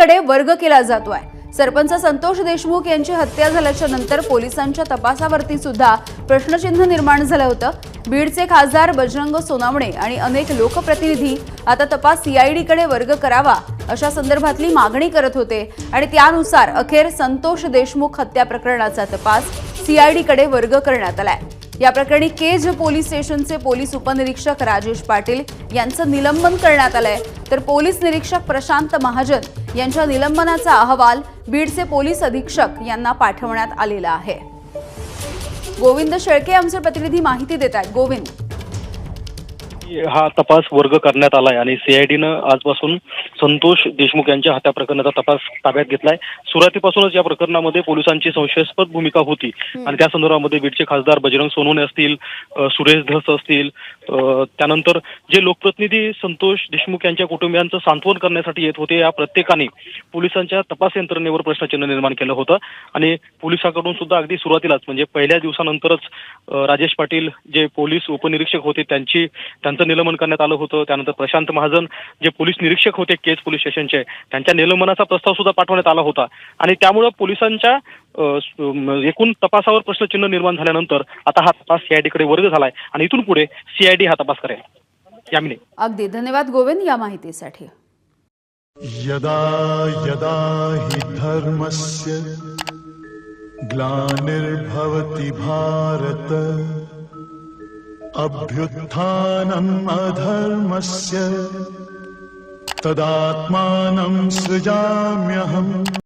सीआयडीकडे वर्ग केला जातो आहे सरपंच संतोष देशमुख यांची हत्या झाल्याच्यानंतर पोलिसांच्या तपासावरती सुद्धा प्रश्नचिन्ह निर्माण झालं होतं. बीडचे खासदार बजरंग सोनावणे आणि अनेक लोकप्रतिनिधी आता तपास सीआयडीकडे वर्ग करावा अशा संदर्भातली मागणी करत होते आणि त्यानुसार अखेर संतोष देशमुख हत्या प्रकरणाचा तपास सीआयडीकडे वर्ग करण्यात आलाय. या प्रकरणी केज पोलीस स्टेशनचे पोलीस उपनिरीक्षक राजेश पाटील यांचं निलंबन करण्यात आलंय. तर पोलीस निरीक्षक प्रशांत महाजन यांच्या निलंबनाचा अहवाल बीडचे पोलीस अधीक्षक यांना पाठवण्यात आलेला आहे. गोविंद शेळके आमचे प्रतिनिधी माहिती देत आहेत. गोविंद. हा तपास वर्ग करण्यात आलाय आणि सीआयडीनं आजपासून संतोष देशमुख यांच्या हत्या प्रकरणाचा तपास ताब्यात घेतलाय. सुरुवातीपासूनच या प्रकरणामध्ये पोलिसांची संशयास्पद भूमिका होती. आणि त्या संदर्भामध्ये बीडचे खासदार बजरंग सोनवणे असतील सुरेश धस असतील त्यानंतर जे लोकप्रतिनिधी संतोष देशमुख यांच्या कुटुंबियांचं सांत्वन करण्यासाठी येत होते या प्रत्येकाने पोलिसांच्या तपास यंत्रणेवर प्रश्नचिन्ह निर्माण केलं होतं. आणि पोलिसांकडून सुद्धा अगदी सुरुवातीलाच म्हणजे पहिल्या दिवसानंतरच राजेश पाटील जे पोलीस उपनिरीक्षक होते त्यांची त्यांचं निलंबन करण्यात आलं होतं. त्यानंतर प्रशांत महाजन जे पोलीस निरीक्षक होते केज पोलीस स्टेशनचे त्यांच्या निलंबनाचा प्रस्ताव सुद्धा पाठवण्यात आला होता. आणि त्यामुळं पोलिसांच्या एकूण तपासावर प्रश्नचिन्ह निर्माण झाल्यानंतर आता हा तपास सीआयडीकडे वर्ग झालाय. आणि इथून पुढे सीआयडी हा तपास करेल. यामिनी अगदी. धन्यवाद गोविंद या माहितीसाठी. यदा यदा हि धर्मस्य ग्लानिर्भवति भारत अभ्युत्थानम् अधर्मस्य तदात्मानं सृजाम्यहम्